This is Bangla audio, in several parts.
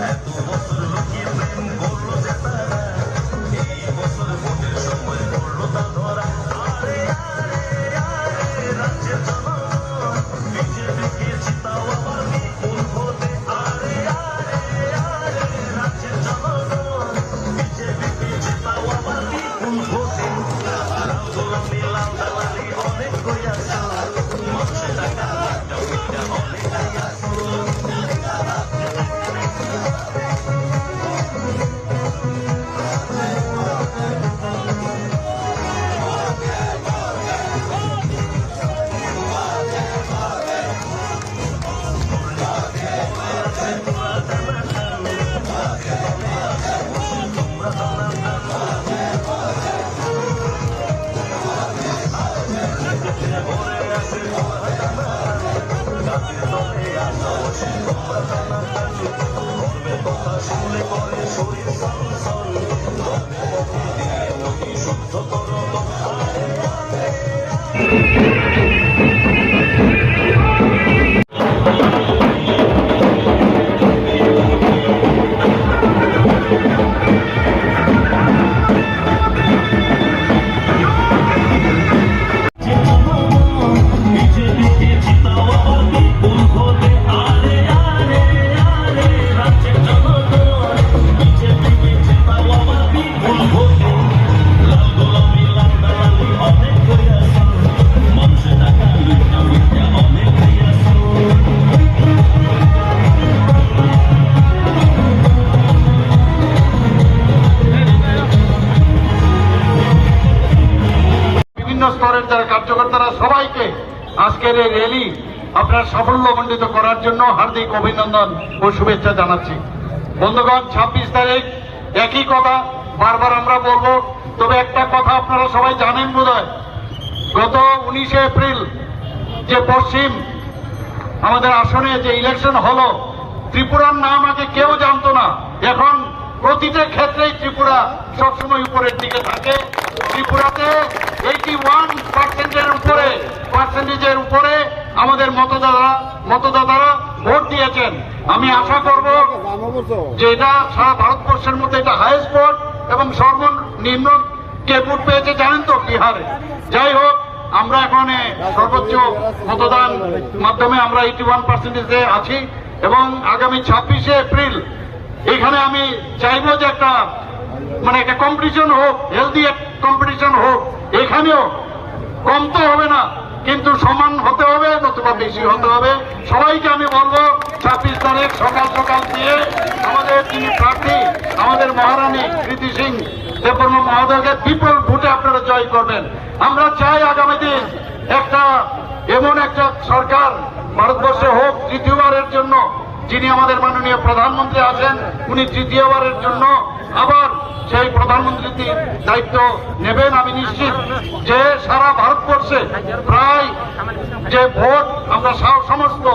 Gracias. Only boy. যারা কার্যকর্তারা সবাইকে আজকের এই র্যালি আপনার সাফল্যমণ্ডিত করার জন্য হার্দিক অভিনন্দন ও শুভেচ্ছা জানাচ্ছি। বন্ধুগণ, ছাব্বিশ তারিখ, একই কথা বারবার আমরা বলব, তবে একটা কথা আপনারা সবাই জানেন বোধহয়। গত উনিশে এপ্রিল যে পশ্চিম আমাদের আসনে যে ইলেকশন হলো, ত্রিপুরার নাম আগে কেউ জানতো না। প্রতিটা ক্ষেত্রেই ত্রিপুরা সবসময় উপরের দিকে থাকে। ত্রিপুরাতে এইটি ওয়ান পার্সেন্টের উপরে পার্সেন্টেজের উপরে আমাদের মতদাতা, মতদাতারা ভোট দিয়েছেন। আমি আশা করব যে এটা সারা ভারতবর্ষের মধ্যে এটা হাইস্ট ভোট এবং সর্বনিম্ন কে ভোট পেয়েছে জানেন তো বিহারে। যাই হোক, আমরা এখন সর্বোচ্চ মতদান মাধ্যমে আমরা এইটি ওয়ান পার্সেন্টেজে আছি এবং আগামী ছাব্বিশে এপ্রিল এখানে আমি চাইব যে একটা মানে একটা কম্পিটিশন হোক হেলদি কম্পিটিশন হোক, এখানেও কম তো হবে না, কিন্তু সমান হতে হবে, নতুবা বেশি হতে হবে। সবাইকে আমি বলব, ছাব্বিশ তারিখ সকাল সকাল দিয়ে আমাদের যিনি প্রার্থী, আমাদের মহারানী কৃতি সিং দেববর্মা মহোদয়কে বিপুল ভোটে আপনারা জয় করবেন। আমরা চাই আগামী দিন একটা এমন একটা সরকার, ভারতবর্ষে হোক তৃতীয়বারের জন্য যিনি আমাদের মাননীয় প্রধানমন্ত্রী আছেন, উনি তৃতীয়বারের জন্য আবার সেই প্রধানমন্ত্রীর দায়িত্ব নেবেন। আমি নিশ্চিত যে সারা ভারতবর্ষে প্রায় যে ভোট আমরা সমস্ত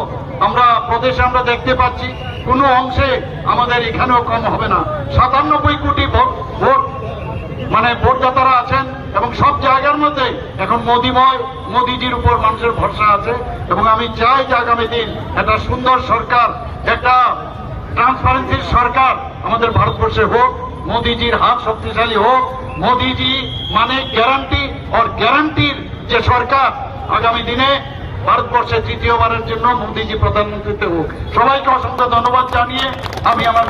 আমরা প্রদেশে আমরা দেখতে পাচ্ছি, কোনো অংশে আমাদের এখানেও কম হবে না। সাতানব্বই কোটি ভোট ভোট মানে ভোটদাতারা আছেন এবং সব জায়গার মধ্যে এখন মোদিময়, মোদিজির উপর মানুষের ভরসা আছে এবং আমি চাই যে আগামী দিন একটা সুন্দর সরকার, একটা ট্রান্সপারেন্সির সরকার আমাদের ভারতবর্ষে হোক, মোদিজির হাত শক্তিশালী হোক, মোদিজি মানে গ্যারান্টি আর গ্যারান্টির যে সরকার আগামী দিনে ভারতবর্ষে তৃতীয়বারের জন্য মোদিজি প্রধানমন্ত্রীতে হোক। সবাইকে অসংখ্য ধন্যবাদ জানিয়ে আমি আমার